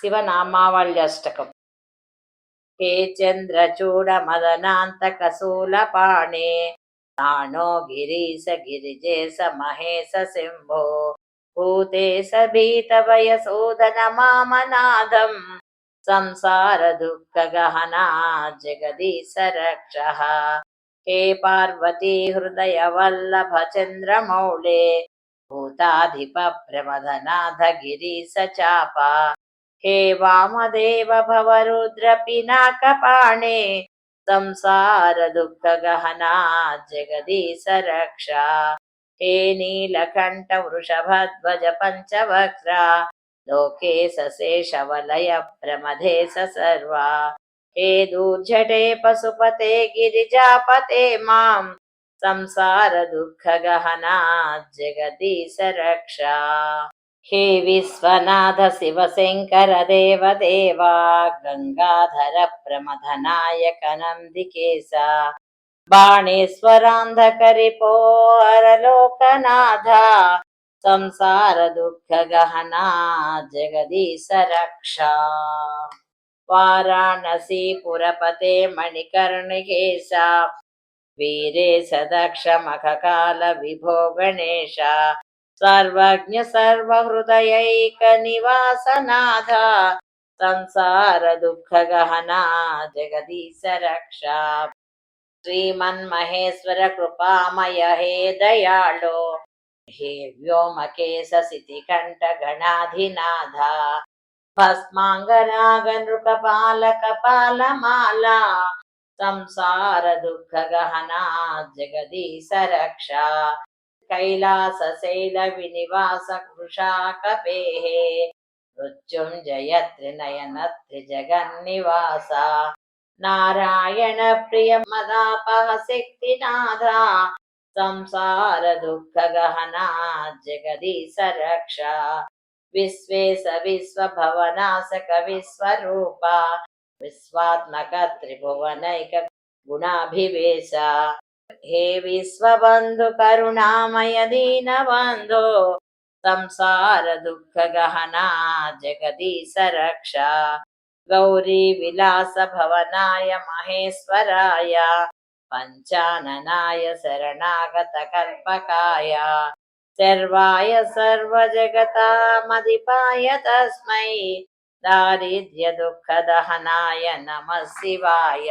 శివనామావళ్యష్టకం. హే చంద్రచూడ నాణో గిరీశ గిరిజేశ మహేశ శంభో. భూతేశ భీతభయసూదన మామనాదం సంసార దుఃఖగహనా జగదీశ రక్ష. హే పార్వతీ హృదయ వల్లభ చంద్రమౌళే భూతాధిప ప్రమదనాథ గిరీశ చాప. హే వామదేవ భవరుద్ర పినాక పాణే సంసార దుఃఖ గహనా జగదీశ రక్ష హే నీలకంఠ వృషభధ్వజ పంచవక్ర లోకే సశేషవలయ ప్రమథేశ సర్వా హే దూర్జటే పశుపతే గిరిజాపతే మాం సంసార దుఃఖ గహనా జగదీశ రక్ష హే విశ్వనాథ శివ శంకర దేవ దేవా గంగాధర ప్రమథనాయక నందికేశ బాణేశ్వరాంధకరిపో అరలోకనాథ సంసార దుఃఖ గహనా జగదీశ రక్ష. వారాణసీ పురపతే మణికర్ణికేశ వీరే సదక్ష మఖకాల విభో గణేశ సర్వజ్ఞ సర్వహృదయైక నివాసనాథ సంసార దుఃఖ గహనా జగదీశ రక్ష శ్రీమన్మహేశ్వర కృపామయ హే దయాళో హే వ్యోమకేశ సితికంఠ గణాధినాథ భస్మాంగరాగ నృకపాలక పాలమాల సంసార దుఃఖ గహనా జగదీశ రక్ష కైలాస శైల వినివాస కృషాకపేః మృత్యుంజయ త్రినయన త్రిజగన్నివాస నారాయణ ప్రియ మదాపహ శక్తినాథ సంసార దుఃఖ గహనా జగదీశ రక్ష విశ్వేశ విశ్వభవనాశక విశ్వరూప విశ్వాత్మక త్రిభువనైక గుణాభివేశ హే విశ్వబంధు కరుణామయ దీనబంధో సంసార దుఃఖ గహనా జగదీశ రక్ష. గౌరీ విలాస భవనాయ మహేశ్వరాయ పంచాననాయ శరణాగత కల్పకాయ. సర్వాయ సర్వజగతామధిపాయ తస్మై దారిద్ర్య దుఃఖ దహనాయ నమ శివాయ.